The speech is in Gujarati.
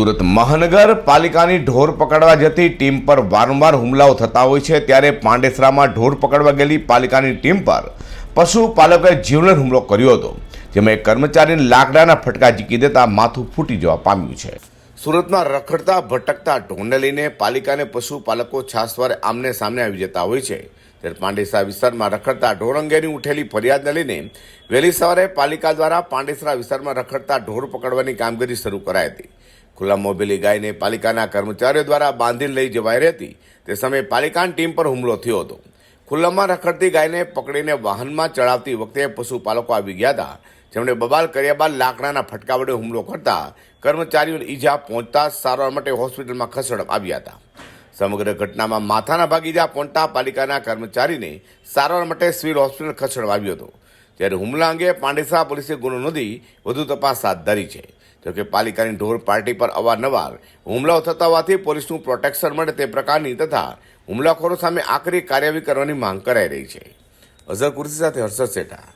સુરત મહાનગરપાલિકાની ઢોર પકડવા જતી ટીમ પર વારંવાર હુમલાઓ થતા હોય છે. ત્યારે પાંડેસરામાં ઢોર પકડવા ગયેલી પાલિકાની ટીમ પર પશુપાલકોએ જીવલેણ હુમલો કર્યો હતો, જેમાં એક કર્મચારીને લાકડાના ફટકા ઝીકી દેતા માથું ફૂટી જવા પામ્યું છે. સુરતમાં રખડતા, ભટકતા ઢોરને લઈને પાલિકાને પશુપાલકો છાસવારે આમને સામને આવી જતા હોય છે. ત્યારે પાંડેસરા વિસ્તારમાં રખડતા ઢોર અંગેની ઉઠેલી ફરિયાદને લઈને વહેલી સવારે પાલિકા દ્વારા પાંડેસરા વિસ્તારમાં રખડતા ઢોર પકડવાની કામગીરી શરૂ કરાઈ હતી. ખુલ્લા મોભેલી ગાયને પાલિકાના કર્મચારીઓ દ્વારા બાંધીને લઈ જવાઈ રહી હતી તે સમયે પાલિકાની ટીમ પર હુમલો થયો હતો. ખુલ્લામાં રખડતી ગાયને પકડીને વાહનમાં ચડાવતી વખતે પશુપાલકો આવી ગયા હતા. જેમણે બબાલ કર્યા બાદ લાકડાના ફટકા વડે હુમલો કરતા કર્મચારીઓને ઈજા પહોંચતા સારવાર માટે હોસ્પિટલમાં ખસેડવામાં આવ્યા હતા. સમગ્ર ઘટનામાં માથાના ભાગે ઈજા પહોંચતા પાલિકાના કર્મચારીને સારવાર માટે સિવિલ હોસ્પિટલ ખસેડવામાં આવ્યો હતો. ત્યારે હુમલા અંગે પાંડેસરા પોલીસે ગુનો નોંધી વધુ તપાસ હાથ ધરી છે. જોકે પાલિકાની ઢોર પાર્ટી પર અવારનવાર હુમલાઓ થતા હોવાથી પોલીસનું પ્રોટેક્શન મળે તે પ્રકારની તથા હુમલાખોરો સામે આકરી કાર્યવાહી કરવાની માંગ કરાઈ રહી છે. અઝર કુર્સી સાથે હર્ષદ સેઠા